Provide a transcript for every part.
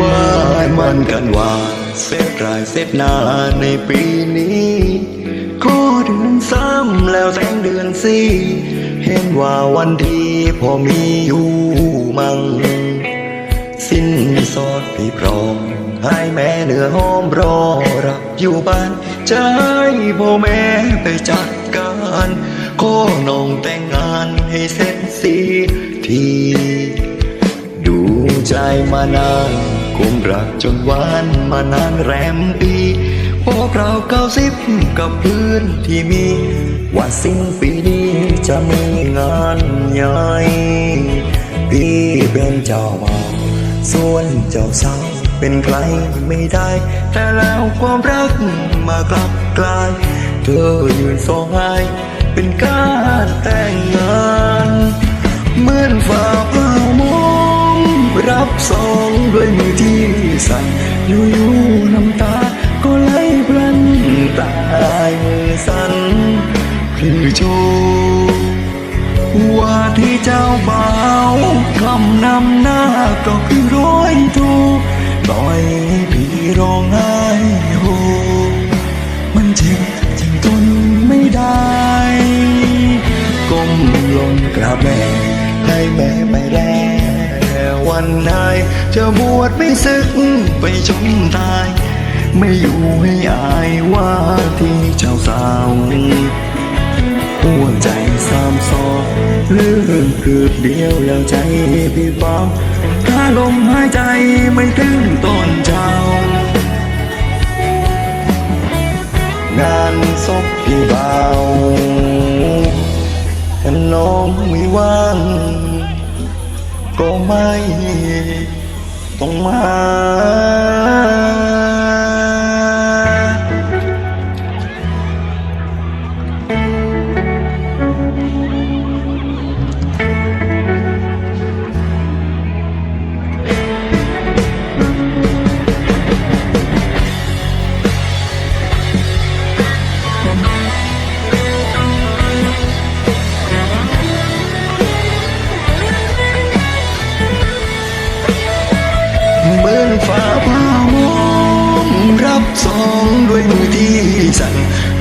มามันกันว่าเสพรายเสพนาในปีนี้ก็เดือนซ้ำแล้วแสงเดือนสี่เห็นว่าวันที่พอมีอยู่มั่งสิ้นสอดพี่พร้อมให้แม่เหนือหอมรอรับอยู่บ้านใจพ่อแม่ไปจัดการขอน้องแต่งงานให้เสร็จสีที ดูใจมานาน คุมรักจนหวานมานานแรมปีพวกเราเก้าสิบกับพื่อนที่มี ว่าสิ้นปีนี้จะมีงานใหญ่พี่เป็นเจ้าบ่าวส่วนเจ้าสาวเป็นใครไม่ได้ แต่แล้วความรักมากลับกลาย เธอยืนสองไห้เป็นการแต่งงานเหมือนฝ่าผ้ามองรับสองด้วยมือที่สั่น อยู่ๆน้ำตา ก็ไหลพลันตายมือสั่นคือโชว์ว่าที่เจ้าบ่าวคำนำหน้าก็คือร้อยทูปล่อยพี่ร้องไห้โฮมันเจ็บจนทนไม่ได้ ก้มลงกราบแม่ให้แม่ไปแล้ว วันไหนจะบวชไม่ศึกไปชมตาย ไม่อยู่ให้อายว่าที่เจ้าสาวหัวใจสามซอกเรื่องคืบเดียวแล้วใจพี่เบาถ้าลมหายใจไม่ถึงต้นเช้างานศพพี่เบาถ้าน้องไม่ว่าง ก็ไม่ต้องมา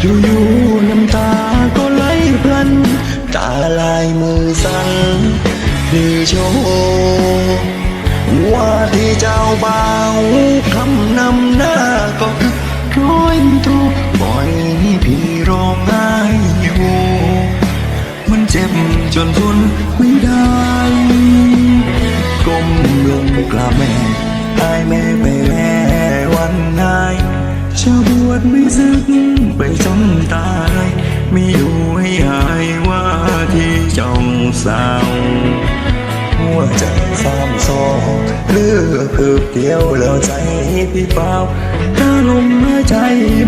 อยู่ๆน้ำตาก็ไหลพลัน ตาลายมือสั่นดีโชว์ว่าที่เจ้าบ่าวคำนำหน้าก็คือร้อยทุกปล่อยให้พี่ร้องไห้อยู่ มันเจ็บจนทนไม่ได้ ก้มลงกราบแม่อายแม่ไปแม่ ดไม่ซึ้งไปจนตายไม่อยู่ให้หายว่าที่เจ้าสาวหัวใจซ้ำซองเลือกคืบเดียวแล้วใจพี่เปล่าถ้าลมหายใจ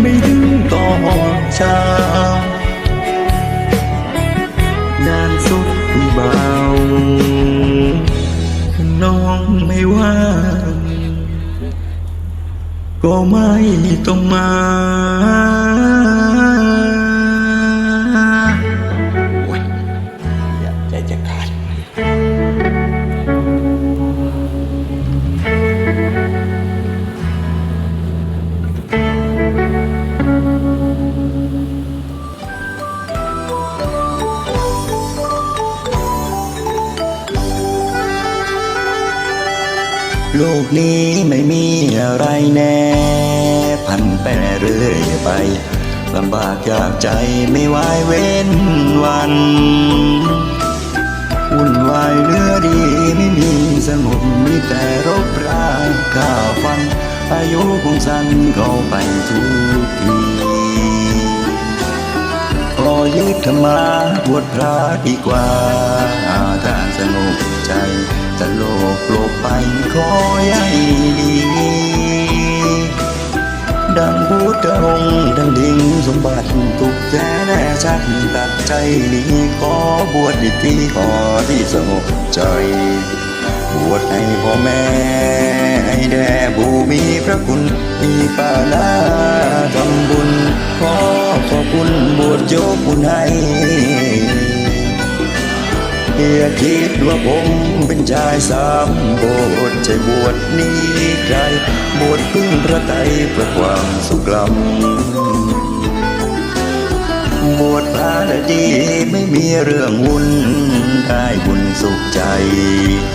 ไม่ถึงตอนเช้า ก็ไม่ต้องมา ลกนี้ไม่มีอะไรแน่ พันแปรเรื่อยไปลำบากยากใจไม่วายเว้นวันวุ่นวายเรือดีไม่มีสงบมีแต่รบราข้าฟัน อายุคงสั้นเข้าไปทุกทีขอยึดธรรมาบวชพระดีกว่าถ้าสงบ ใจจะโลกโลกไปขอให้ดี ดังพุทธองค์ดังดิ่งสมบัติตุกแท้แน่ชัดตัดใจนี้ขอบวชดีที่ขอที่สงบใจบวชให้พ่อแม่ให้แด่บูมีพระคุณ มีปานาทำบุญ ขอขอบคุณบวชโยกบุญให้ อย่าคิดว่าผมเป็นชายสามโบสใจบวชนี้ใคร บวชพึ่งพระไตรเพื่อความสุขลำบวชพระและดีไม่มีเรื่องวุ่นได้บุญสุขใจ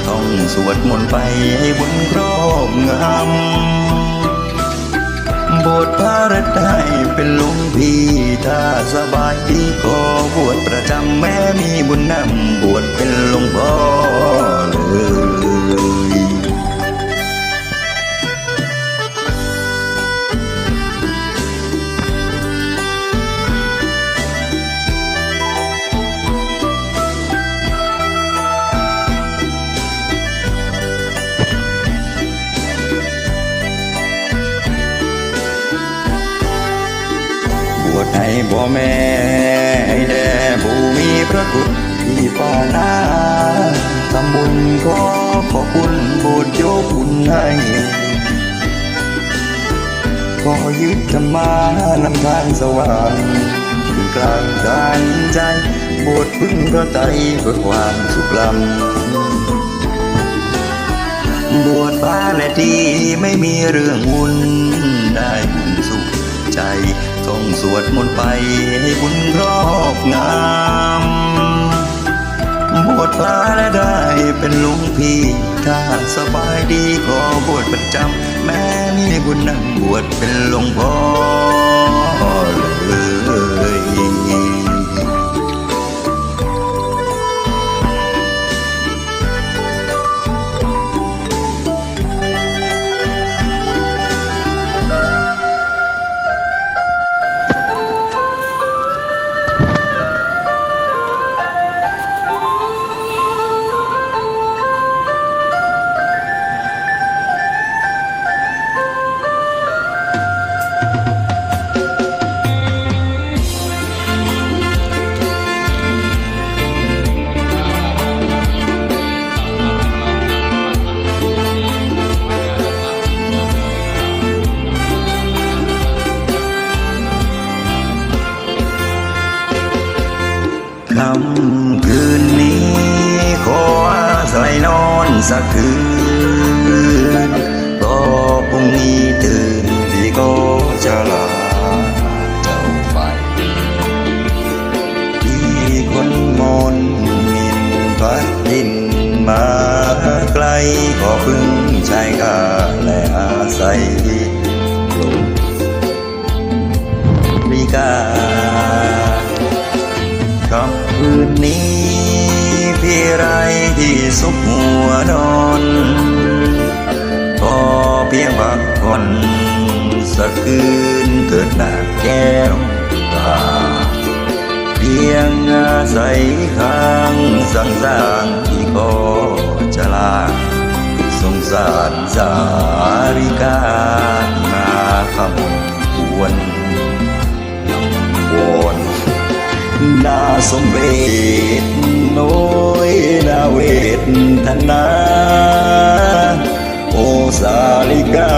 ต้องสวดมนต์ไปให้บุญครอบงำ บวชพระรัตได้เป็นลุงพี่ถ้าสบายดีก็บวชประจำแม่มีบุญนำบวชเป็นหลวงพ่อ ปานาทำบุญขอขอบคุณบวชโยบุญให้ขอยึดธรรมานำทางสว่างถึงกลางการใจบวชพึ่งพระไตรเพื่อความสุขลำบวชบ้าและดีไม่มีเรื่องวุ่นได้บุญสุขใจต้องสวดมนต์ไปให้บุญครอบงำบ ลาและได้เป็นลุงพี่ ถ้าสบายดีขอบวชประจำ แม่มีบุญนั่งบวชเป็นหลวงพ่อเลยำคืนนี้ ขออาศัยนอนสักคืนก็พรุ่งนี้ตื่นพี่ก็จะลาเจ้าไปพี่คนมนมินพัดดินมาไกลก็พึ่งชายกาและอาศัยลมวิกา นนี้พี่ไรที่สุขหัวนอนก็เพียงพักผ่อนสักคืนเกิดหน้าแก้วตาเพียงอาศัยข้างสังสางที่ก็จะลาสงสารสาริกามาคำควรวอน นาสมเวทโน้ยนาเวทนา โอสาลิกา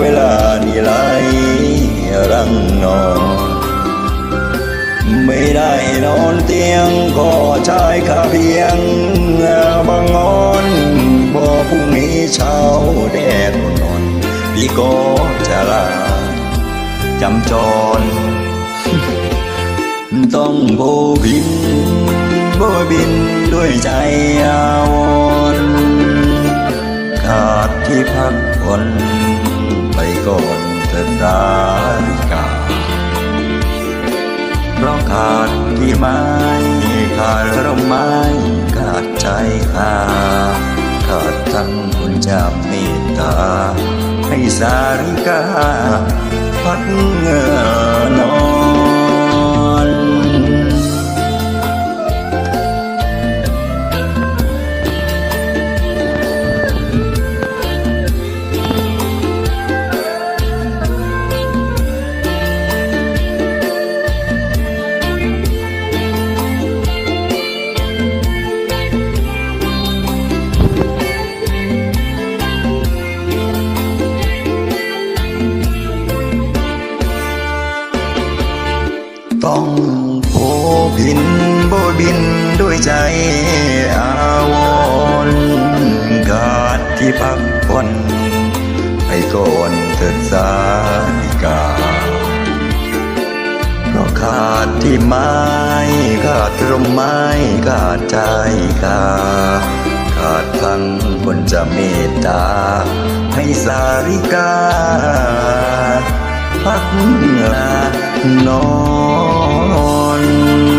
เวลานี้ไหลรังนอน ไม่ได้นอนเตียงก็ชายขาเพียงบางงอนพอพรุ่งนี้เช้าแดดนอนพี่ก็จะลาจำจร ต้องโบบิน โบบินด้วยใจอาวรขาดที่พักผ่อนไปก่อนเถิดสาริกาเพราะขาดที่ไม้ขาดร่มไม้ขาดใจขาขาดทั้งคุณจาเมตตา ให้สาริกา พักเงอนอน บินโบบินด้วยใจอาวรณ์ขาดที่พักผ่อนให้ก่อนเถิดสานิกาเพราะขาดที่ไม้ขาดร่มไม้ขาดใจกาขาดทังคนจะเมตตา ให้สาริกา พักลานอน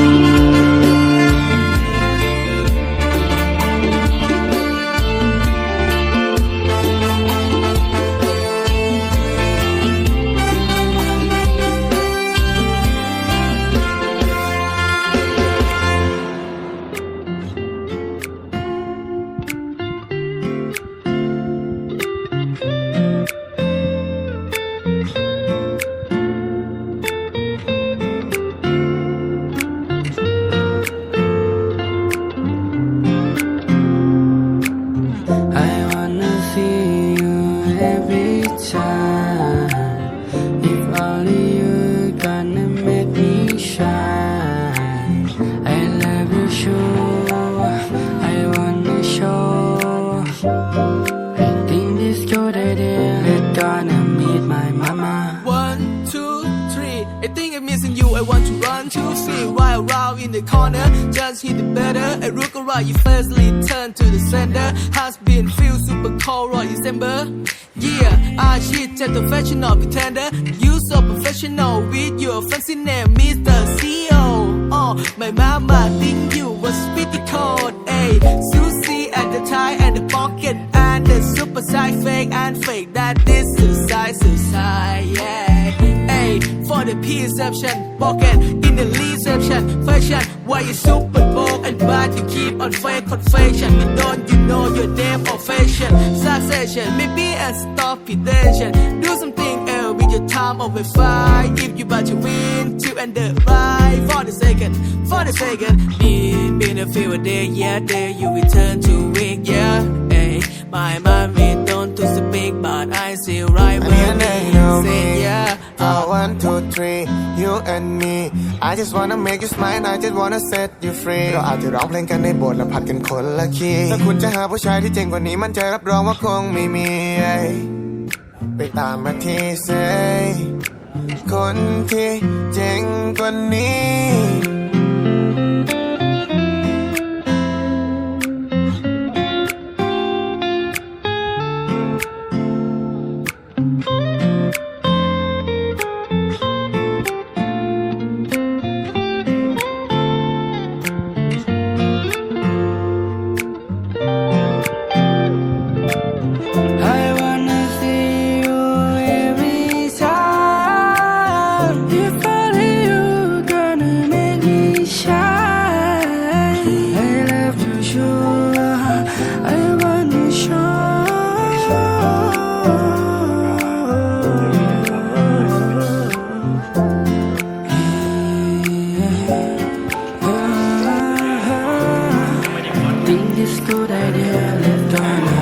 around in the corner. Just hit the better. I uh, look around. You firstly turn to the center. Has been feel super cold right December. Yeah, I shit at the professional pretender. You so professional with your fancy name, Mr. CEO. Oh, my mama think you was pretty cold. Ay, Susie at the tie and the pocket and the super size fake and fake. That is suicide, suicide, yeah. Hey, for the perception, pocket in the reception, fashion. Why you super bold and bad? You keep on fake confession. But don't you know your or fashion? Succession, maybe stop pretension. Do something else with your time over five. If you but you win, two end the right for the second, for the second. Been been a few a day, yeah, day you return to wake, yeah. Hey, my mommy don't to speak, but I still right I when mean, me you know say me. yeah. Uh, one, two, three, you and me. I just wanna make you smile, I just wanna set you free เราอาจจะร้องเพลงกันในโบสถ์และผัดกันคนละคีย์ถ้าคุณจะหาผู้ชายที่เจ๋งกว่านี้มันจะรับรองว่าคงไม่มี ไปตามมาที่เซคนที่เจ๋งกว่านี้ Think this good idea left on